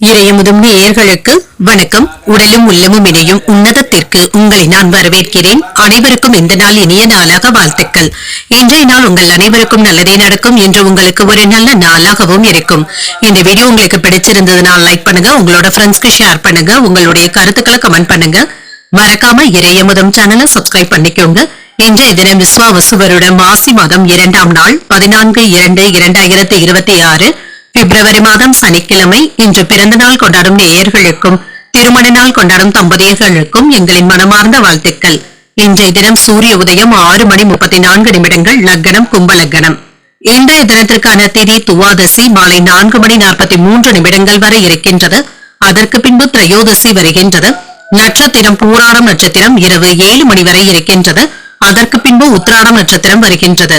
இறையமுதும் நேயர்களுக்கு வணக்கம். உடலும் உள்ளமும் இணையும் உன்னதத்திற்கு உங்களை நான் வரவேற்கிறேன். அனைவருக்கும் இந்த நாள் இனிய நாளாக வாழ்த்துக்கள். இன்றைய நாள் உங்கள் அனைவருக்கும் நல்லதே நடக்கும் என்று உங்களுக்கு ஒரு நல்ல நாளாகவும் இருக்கும். இந்த வீடியோ உங்களுக்கு பிடிச்சிருந்ததுனால் லைக் பண்ணுங்க உங்களோட ஃப்ரெண்ட்ஸ்க்கு ஷேர் பண்ணுங்க உங்களுடைய கருத்துக்களை கமெண்ட் பண்ணுங்க. மறக்காம இறையமுதம் சேனலை சப்ஸ்கிரைப் பண்ணிக்கோங்க. இன்றைய தினம் விஸ்வாவசுவருட மாசி மாதம் இரண்டாம் நாள் பதினான்கு இரண்டு இரண்டாயிரத்தி இருபத்தி ஆறு. பிப்ரவரி மாதம் சனிக்கிழமை இன்று பிறந்த நாள் கொண்டாடும் நேயர்களுக்கும் திருமண நாள் கொண்டாடும் தம்பதியர்களுக்கும் எங்களின் மனமார்ந்த வாழ்த்துக்கள். இன்றைய தினம் சூரிய உதயம் ஆறு மணி முப்பத்தி நான்கு நிமிடங்கள் லக்னம் கும்பலக்னம். இன்றைய தினத்திற்கான திதி துவாதசி மாலை நான்கு மணி நாற்பத்தி மூன்று நிமிடங்கள் வரை இருக்கின்றது. அதற்கு பின்பு திரையோதசி வருகின்றது. நட்சத்திரம் பூராடம் நட்சத்திரம் இரவு ஏழு மணி வரை இருக்கின்றது. அதற்கு பின்பு உத்திராடம் நட்சத்திரம் வருகின்றது.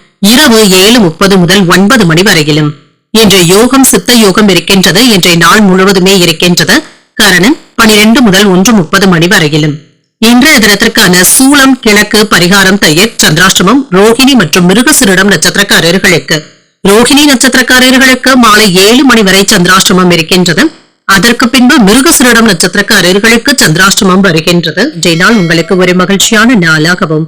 இரவு ஏழு முப்பது முதல் ஒன்பது மணி வரையிலும். இன்று யோகம் சித்த யோகம் இருக்கின்றது. இன்றைய நாள் முழுவதுமே இருக்கின்றது. காரணம் பனிரெண்டு முதல் ஒன்று முப்பது மணி வரையிலும். இன்றைய தினத்திற்கான சூளம் கிழக்கு பரிகாரம் தயிர் சந்திராஷ்டமம் ரோஹிணி மற்றும் மிருகசிரிடம் நட்சத்திரக்காரர்களுக்கு. ரோஹிணி நட்சத்திரக்காரர்களுக்கு மாலை ஏழு மணி வரை சந்திராஷ்டமம் இருக்கின்றது. அதற்கு பின்பு மிருகசிரிடம் நட்சத்திரக்காரர்களுக்கு சந்திராஷ்டமம் வருகின்றது. இன்றைய நாள் உங்களுக்கு ஒரு மகிழ்ச்சியான நாளாகவும்